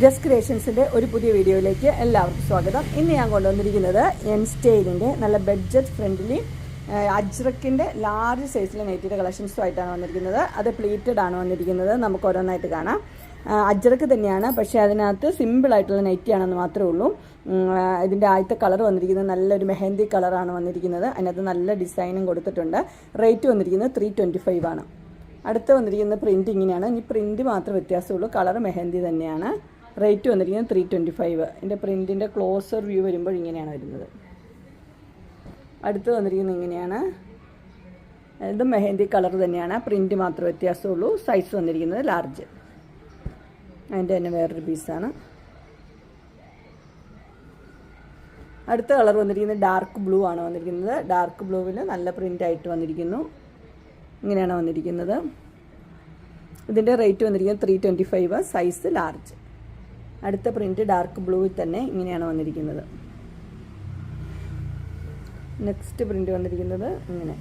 Just ക്രിയേഷൻസിന്റെ ഒരു പുതിയ വീഡിയോയിലേക്ക് എല്ലാവർക്കും സ്വാഗതം. ഇന്ന് ഞാൻ കൊണ്ടുവന്നിരിക്കുന്നത് എൻ സ്റ്റൈലിന്റെ നല്ല ബഡ്ജറ്റ് ഫ്രണ്ട്ലി അജ്രക്കിന്റെ ലാർജ് സൈസിലെ നെറ്റിയുടെ കളക്ഷൻസുമായിട്ടാണ് വന്നിരിക്കുന്നത്. അത് പ്ലീറ്റഡ് ആണ് വന്നിരിക്കുന്നത്. നമുക്ക് ഓരോന്നായിട്ട് കാണാം. അജ്രക്ക് തന്നെയാണ്. പക്ഷേ അതിനകത്ത് സിമ്പിളായിട്ടുള്ള നെറ്റിയാണെന്ന് മാത്രമേ ഉള്ളൂ. ഇതിന്റെ ആദ്യത്തെ കളർ വന്നിരിക്കുന്നത് നല്ലൊരു മെഹന്തി കളറാണ് വന്നിരിക്കുന്നത്. അതിനകത്ത് നല്ല ഡിസൈനും കൊടുത്തിട്ടുണ്ട്. റേറ്റ് വന്നിരിക്കുന്നത് ത്രീ ട്വന്റി ഫൈവ് ആണ്. അടുത്ത് വന്നിരിക്കുന്ന പ്രിന്റ് ഇങ്ങനെയാണ്. ഇനി പ്രിന്റ് മാത്രം വ്യത്യാസമുള്ളൂ. കളർ മെഹന്തി തന്നെയാണ്. റേറ്റ് വന്നിരിക്കുന്നത് ത്രീ ട്വന്റി ഫൈവ് ഇതിന്റെ പ്രിന്റിന്റെ ക്ലോസർ വ്യൂ വരുമ്പോൾ ഇങ്ങനെയാണ് വരുന്നത്. അടുത്ത് വന്നിരിക്കുന്നത് ഇങ്ങനെയാണ്. ഇത് മെഹന്തി കളർ തന്നെയാണ്. പ്രിന്റ് മാത്രം വ്യത്യാസമുള്ളൂ. സൈസ് വന്നിരിക്കുന്നത് ലാർജ് അതിന്റെ തന്നെ വേറൊരു പീസാണ് അടുത്ത കളർ വന്നിരിക്കുന്നത് ഡാർക്ക് ബ്ലൂ ആണ് വന്നിരിക്കുന്നത്. ഡാർക്ക് ബ്ലൂവിൽ നല്ല പ്രിന്റ് ആയിട്ട് വന്നിരിക്കുന്നു. ഇങ്ങനെയാണ് വന്നിരിക്കുന്നത്. ഇതിന്റെ റേറ്റ് വന്നിരിക്കുന്നത് ത്രീ സൈസ് ലാർജ് അടുത്ത പ്രിന്റ് ഡാർക്ക് ബ്ലൂവിൽ തന്നെ ഇങ്ങനെയാണ് വന്നിരിക്കുന്നത്. നെക്സ്റ്റ് പ്രിന്റ് വന്നിരിക്കുന്നത് ഇങ്ങനെ.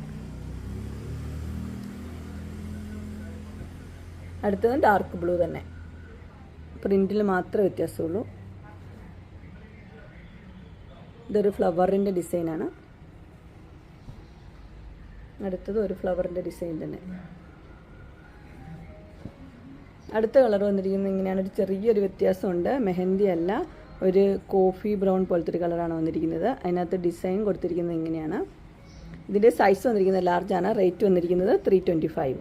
അടുത്തത് ഡാർക്ക് ബ്ലൂ തന്നെ. പ്രിന്റിൽ മാത്രമേ വ്യത്യാസമുള്ളൂ. ഇതൊരു ഫ്ലവറിന്റെ ഡിസൈനാണ് അടുത്തത് ഒരു ഫ്ലവറിന്റെ ഡിസൈൻ തന്നെ. അടുത്ത കളർ വന്നിരിക്കുന്നത് ഇങ്ങനെയാണ്. ഒരു ചെറിയൊരു വ്യത്യാസമുണ്ട്. മെഹന്തി അല്ല. ഒരു കോഫി ബ്രൗൺ പോലത്തെ ഒരു കളറാണ് വന്നിരിക്കുന്നത്. അതിനകത്ത് ഡിസൈൻ കൊടുത്തിരിക്കുന്നത് ഇങ്ങനെയാണ്. ഇതിന്റെ സൈസ് വന്നിരിക്കുന്നത് ലാർജാണ് റേറ്റ് വന്നിരിക്കുന്നത് ത്രീ ട്വന്റി ഫൈവ്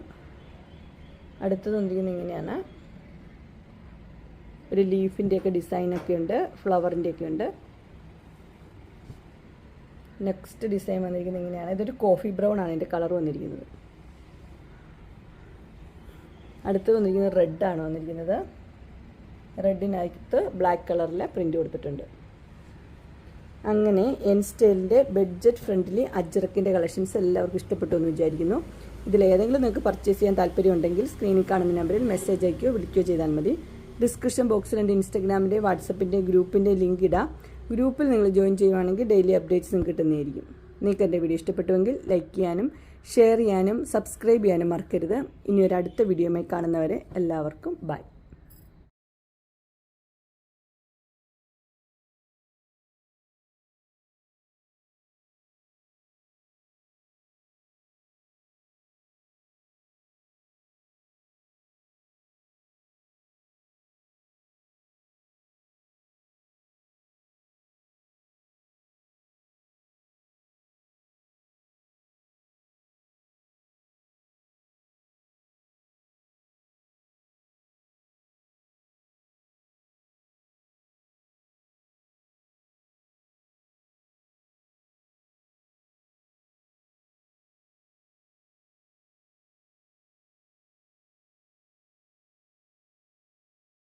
അടുത്തത് വന്നിരിക്കുന്നത് ഇങ്ങനെയാണ്. ഒരു ലീഫിന്റെയൊക്കെ ഡിസൈനൊക്കെ ഉണ്ട്. ഫ്ലവറിന്റെയൊക്കെ ഉണ്ട്. നെക്സ്റ്റ് ഡിസൈൻ വന്നിരിക്കുന്നത് ഇങ്ങനെയാണ്. ഇതൊരു കോഫി ബ്രൗൺ ആണ്. ഇതിന്റെ കളർ വന്നിരിക്കുന്നത്. അടുത്ത് വന്നിരിക്കുന്നത് റെഡ് ആണ് വന്നിരിക്കുന്നത്. റെഡിനകത്ത് ബ്ലാക്ക് കളറിൽ പ്രിന്റ് കൊടുത്തിട്ടുണ്ട്. അങ്ങനെ എൻ സ്റ്റൈലിന്റെ ബഡ്ജറ്റ് ഫ്രണ്ട്ലി അജ്രക്കിന്റെ കളക്ഷൻസ് എല്ലാവർക്കും ഇഷ്ടപ്പെട്ടു എന്ന് വിചാരിക്കുന്നു. ഇതിലേതെങ്കിലും നിങ്ങൾക്ക് പർച്ചേസ് ചെയ്യാൻ താല്പര്യമുണ്ടെങ്കിൽ സ്ക്രീനിൽ കാണുന്ന നമ്പറിൽ മെസ്സേജ് അയക്കുകയോ വിളിക്കുകയോ ചെയ്താൽ മതി. ഡിസ്ക്രിപ്ഷൻ ബോക്സിൽ എന്റെ ഇൻസ്റ്റഗ്രാമിന്റെ വാട്സപ്പിന്റെ ഗ്രൂപ്പിന്റെ ലിങ്ക് ഇടാം. ഗ്രൂപ്പിൽ നിങ്ങൾ ജോയിൻ ചെയ്യുവാണെങ്കിൽ ഡെയിലി അപ്ഡേറ്റ്സ് നിങ്ങൾക്ക് കിട്ടുന്നതായിരിക്കും. നിങ്ങൾക്ക് എന്റെ വീഡിയോ ഇഷ്ടപ്പെട്ടുവെങ്കിൽ ലൈക്ക് ചെയ്യാനും ഷെയർ ചെയ്യാനും സബ്സ്ക്രൈബ് ചെയ്യാനും മറക്കരുത്. ഇനി ഒരു അടുത്ത വീഡിയോയുമായി കാണുന്നവരെ എല്ലാവർക്കും ബൈ.